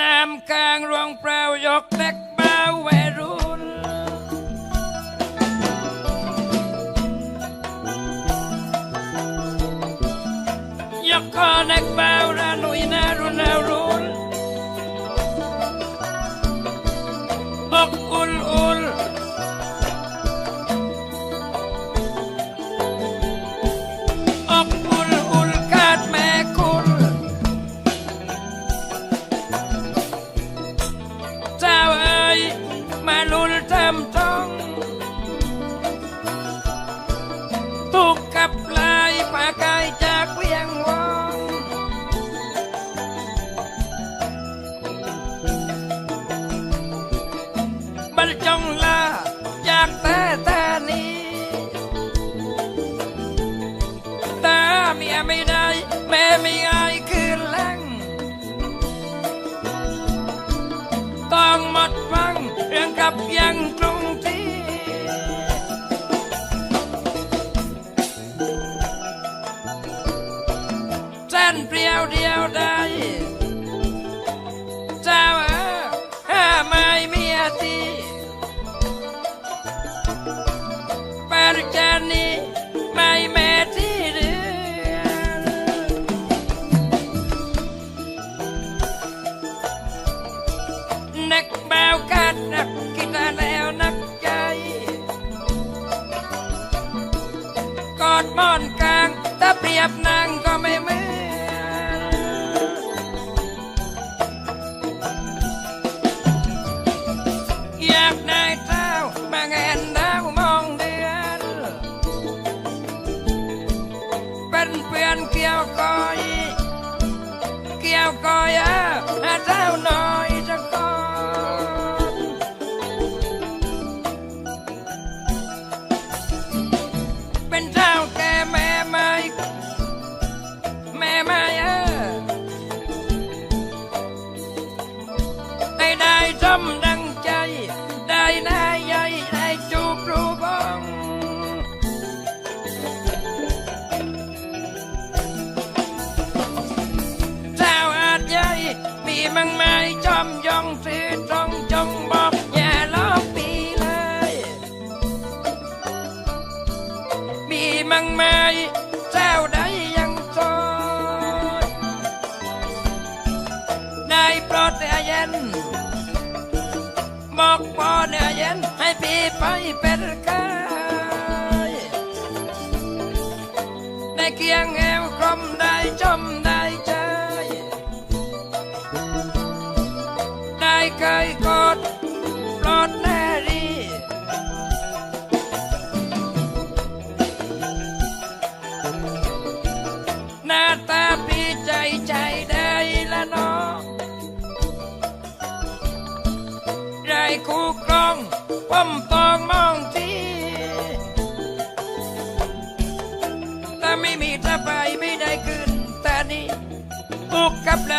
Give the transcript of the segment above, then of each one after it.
น้ำกลางรวงเปล่ายกเล็กบ้าแวรุ่น ยกคอเล็กบ้าระนุยนารุนนารุนอกอุ่นอุ่ ไม่ได้ แม่ไม่อายคืนแรงต้องหมดหวังเรื่องกับยัง ได้จำดังใจ ได้นายใหญ่ได้จูบรูบองเจ้าอาจใหญ่มีมังไม้จอมยองซื้อตรงจงบอกอย่าล้อปีเลย มีมังไมเจ้าใดยังโสดได้โปรดเย็น บอกพอเนื้อเย็นให้พี่ไปเป็นกายในเคียงแอวกลมด้ชมได้ คู่ครองป้อมตองมองที่ถ้าไม่มีถ้าไปไม่ได้คืนแต่นี้ตุกกับไหล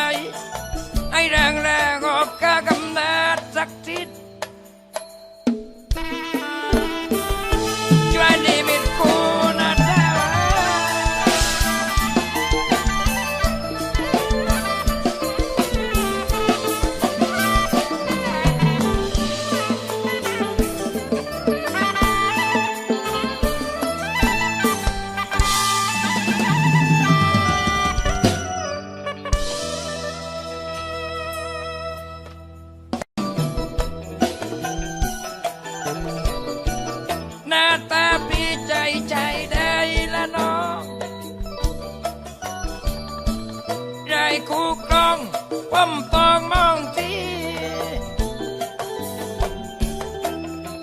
ให้แรงแรงออกกากำนัดสักทิศ คู่ครองป้อมตองมองที่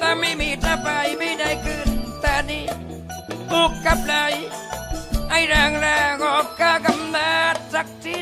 ถ้าไม่มีถ้าไปไม่ได้คืนแต่นี้ปุกกับไหลไอ้แรงแรงออกกากำนาดสักที